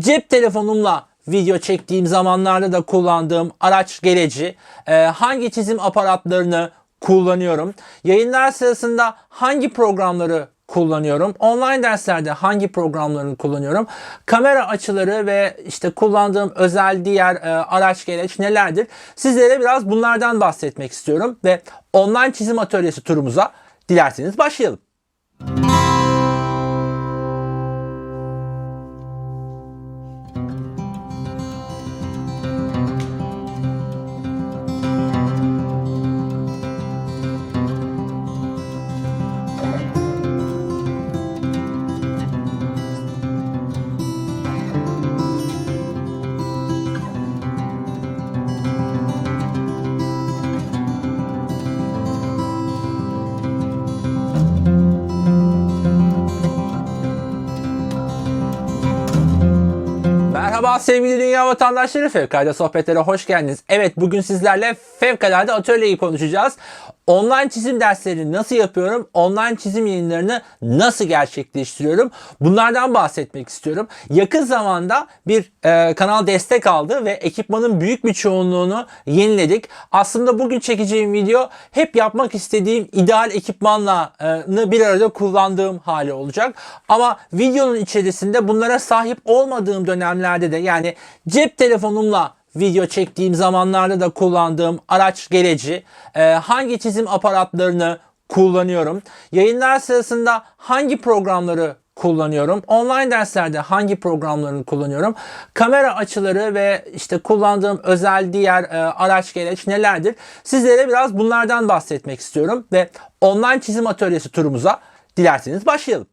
cep telefonumla video çektiğim zamanlarda da kullandığım araç gereci, e, hangi çizim aparatlarını kullanıyorum, yayınlar sırasında hangi programları kullanıyorum, online derslerde hangi programlarını kullanıyorum, kamera açıları ve işte kullandığım özel diğer e, araç gereç nelerdir? Sizlere biraz bunlardan bahsetmek istiyorum ve online çizim atölyesi turumuza dilerseniz başlayalım. Merhaba sevgili dünya vatandaşları Fevkalade Sohbetlere hoş geldiniz. Evet bugün sizlerle Fevkalade Atölyeyi konuşacağız. Online çizim derslerini nasıl yapıyorum? Online çizim yayınlarını nasıl gerçekleştiriyorum? Bunlardan bahsetmek istiyorum. Yakın zamanda bir e, kanal destek aldı ve ekipmanın büyük bir çoğunluğunu yeniledik. Aslında bugün çekeceğim video hep yapmak istediğim ideal ekipmanla e, bir arada kullandığım hali olacak. Ama videonun içerisinde bunlara sahip olmadığım dönemlerde de yani cep telefonumla video çektiğim zamanlarda da kullandığım araç gereci, e, hangi çizim aparatlarını kullanıyorum, yayınlar sırasında hangi programları kullanıyorum, online derslerde hangi programlarını kullanıyorum, kamera açıları ve işte kullandığım özel diğer e, araç gereç nelerdir? Sizlere biraz bunlardan bahsetmek istiyorum ve online çizim atölyesi turumuza dilerseniz başlayalım.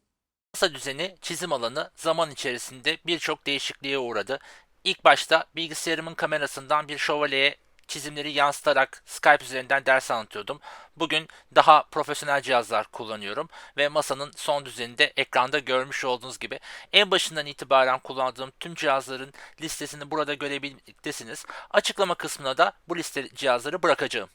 Masa düzeni, çizim alanı zaman içerisinde birçok değişikliğe uğradı. İlk başta bilgisayarımın kamerasından bir şövalyeye çizimleri yansıtarak Skype üzerinden ders anlatıyordum. Bugün daha profesyonel cihazlar kullanıyorum ve masanın son düzeninde ekranda görmüş olduğunuz gibi en başından itibaren kullandığım tüm cihazların listesini burada görebilirsiniz. Açıklama kısmına da bu liste cihazları bırakacağım.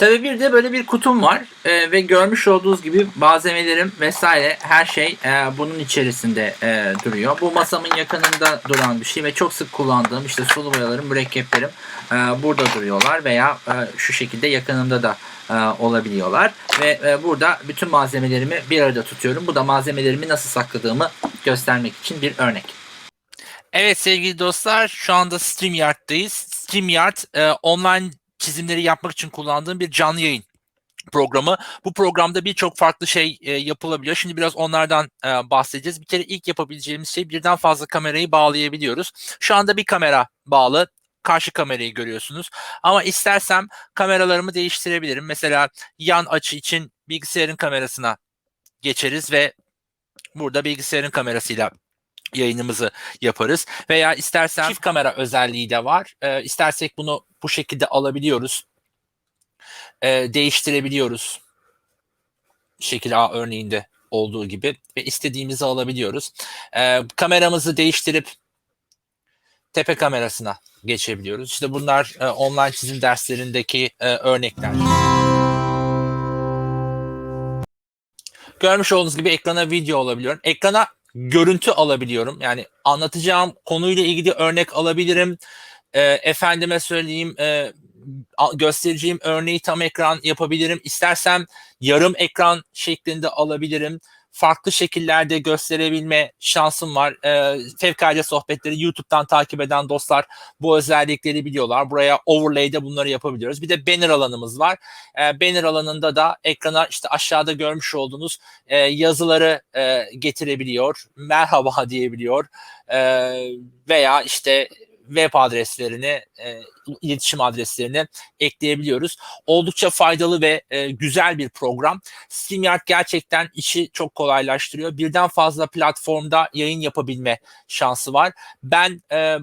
Tabii bir de böyle bir kutum var e, ve görmüş olduğunuz gibi malzemelerim vesaire her şey e, bunun içerisinde e, duruyor. Bu masamın yakınında duran bir şey ve çok sık kullandığım işte sulu boyalarım, mürekkeplerim e, burada duruyorlar veya e, şu şekilde yakınımda da e, olabiliyorlar. Ve e, burada bütün malzemelerimi bir arada tutuyorum. Bu da malzemelerimi nasıl sakladığımı göstermek için bir örnek. Evet sevgili dostlar şu anda StreamYard'dayız. StreamYard e, online çizimleri yapmak için kullandığım bir canlı yayın programı. Bu programda birçok farklı şey e, yapılabiliyor. Şimdi biraz onlardan e, bahsedeceğiz. Bir kere ilk yapabileceğimiz şey birden fazla kamerayı bağlayabiliyoruz. Şu anda bir kamera bağlı. Karşı kamerayı görüyorsunuz. Ama istersem kameralarımı değiştirebilirim. Mesela yan açı için bilgisayarın kamerasına geçeriz ve burada bilgisayarın kamerasıyla yayınımızı yaparız. Veya istersen çift kamera özelliği de var. E, istersek bunu bu şekilde alabiliyoruz. E, değiştirebiliyoruz. Şekil A örneğinde olduğu gibi ve istediğimizi alabiliyoruz. E, kameramızı değiştirip tepe kamerasına geçebiliyoruz. İşte bunlar e, online çizim derslerindeki e, örnekler. Görmüş olduğunuz gibi ekrana video alabiliyorum. Ekrana görüntü alabiliyorum. Yani anlatacağım konuyla ilgili örnek alabilirim. E, efendime söyleyeyim e, göstereceğim örneği tam ekran yapabilirim. İstersem yarım ekran şeklinde alabilirim. Farklı şekillerde gösterebilme şansım var. E, fevkalade sohbetleri YouTube'dan takip eden dostlar bu özellikleri biliyorlar. Buraya overlay'de bunları yapabiliyoruz. Bir de banner alanımız var. E, banner alanında da ekrana işte aşağıda görmüş olduğunuz e, yazıları e, getirebiliyor. Merhaba diyebiliyor. E, veya işte web adreslerini, e, iletişim adreslerini ekleyebiliyoruz. Oldukça faydalı ve e, güzel bir program. StreamYard gerçekten işi çok kolaylaştırıyor. Birden fazla platformda yayın yapabilme şansı var. Ben e,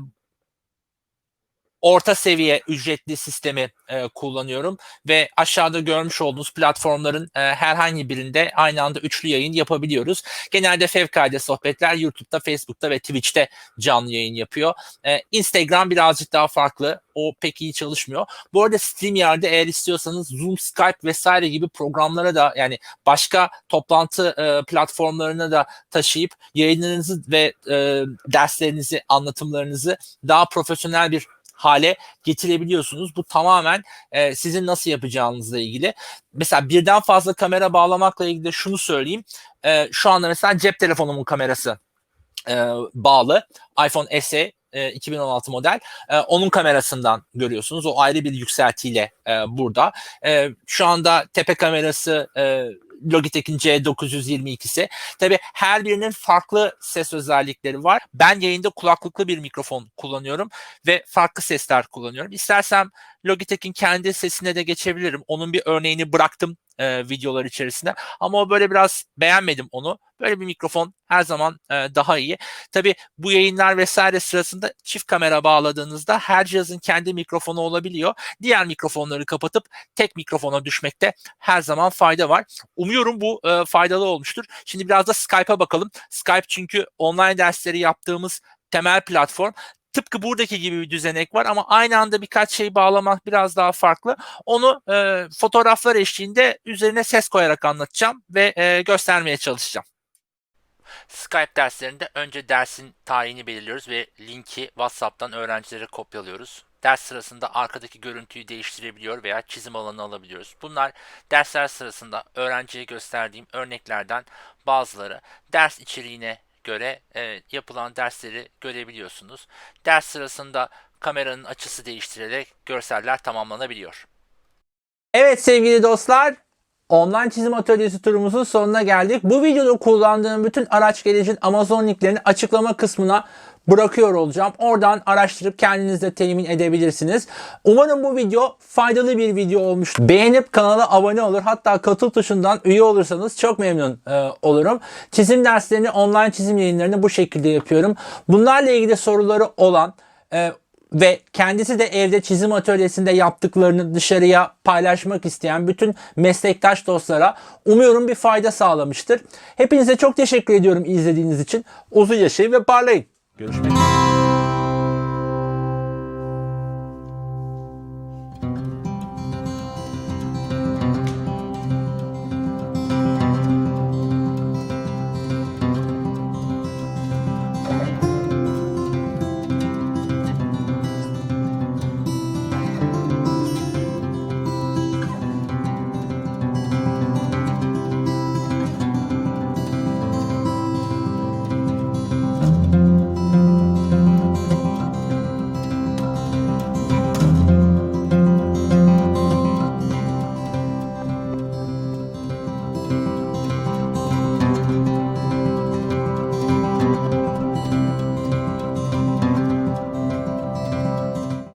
orta seviye ücretli sistemi e, kullanıyorum ve aşağıda görmüş olduğunuz platformların e, herhangi birinde aynı anda üçlü yayın yapabiliyoruz. Genelde fevkalade sohbetler YouTube'da, Facebook'ta ve Twitch'te canlı yayın yapıyor. E, Instagram birazcık daha farklı. O pek iyi çalışmıyor. Bu arada StreamYard'ı eğer istiyorsanız Zoom, Skype vesaire gibi programlara da yani başka toplantı e, platformlarına da taşıyıp yayınlarınızı ve e, derslerinizi, anlatımlarınızı daha profesyonel bir hale getirebiliyorsunuz. Bu tamamen e, sizin nasıl yapacağınızla ilgili. Mesela birden fazla kamera bağlamakla ilgili de şunu söyleyeyim. E, şu anda mesela cep telefonumun kamerası e, bağlı. iPhone SE e, 2016 model. E, onun kamerasından görüyorsunuz. O ayrı bir yükseltiyle e, burada. E, şu anda tepe kamerası e, Logitech'in C922'si. Tabii her birinin farklı ses özellikleri var. Ben yayında kulaklıklı bir mikrofon kullanıyorum ve farklı sesler kullanıyorum. İstersem Logitech'in kendi sesine de geçebilirim. Onun bir örneğini bıraktım e, videolar içerisinde. Ama o böyle biraz beğenmedim onu. Böyle bir mikrofon her zaman e, daha iyi. Tabii bu yayınlar vesaire sırasında çift kamera bağladığınızda her cihazın kendi mikrofonu olabiliyor. Diğer mikrofonları kapatıp tek mikrofona düşmekte her zaman fayda var. Umuyorum bu e, faydalı olmuştur. Şimdi biraz da Skype'a bakalım. Skype çünkü online dersleri yaptığımız temel platform. Tıpkı buradaki gibi bir düzenek var ama aynı anda birkaç şey bağlamak biraz daha farklı. Onu e, fotoğraflar eşliğinde üzerine ses koyarak anlatacağım ve e, göstermeye çalışacağım. Skype derslerinde önce dersin tayini belirliyoruz ve linki WhatsApp'tan öğrencilere kopyalıyoruz. Ders sırasında arkadaki görüntüyü değiştirebiliyor veya çizim alanı alabiliyoruz. Bunlar dersler sırasında öğrenciye gösterdiğim örneklerden bazıları. Ders içeriğine göre e, yapılan dersleri görebiliyorsunuz. Ders sırasında kameranın açısı değiştirilerek görseller tamamlanabiliyor. Evet sevgili dostlar, online çizim atölyesi turumuzun sonuna geldik. Bu videoda kullandığım bütün araç gerecin Amazon linklerini açıklama kısmına bırakıyor olacağım. Oradan araştırıp kendiniz de temin edebilirsiniz. Umarım bu video faydalı bir video olmuş. Beğenip kanala abone olur. Hatta katıl tuşundan üye olursanız çok memnun e, olurum. Çizim derslerini, online çizim yayınlarını bu şekilde yapıyorum. Bunlarla ilgili soruları olan e, ve kendisi de evde çizim atölyesinde yaptıklarını dışarıya paylaşmak isteyen bütün meslektaş dostlara umuyorum bir fayda sağlamıştır. Hepinize çok teşekkür ediyorum izlediğiniz için. Uzun yaşayın ve parlayın. Görüşmek üzere.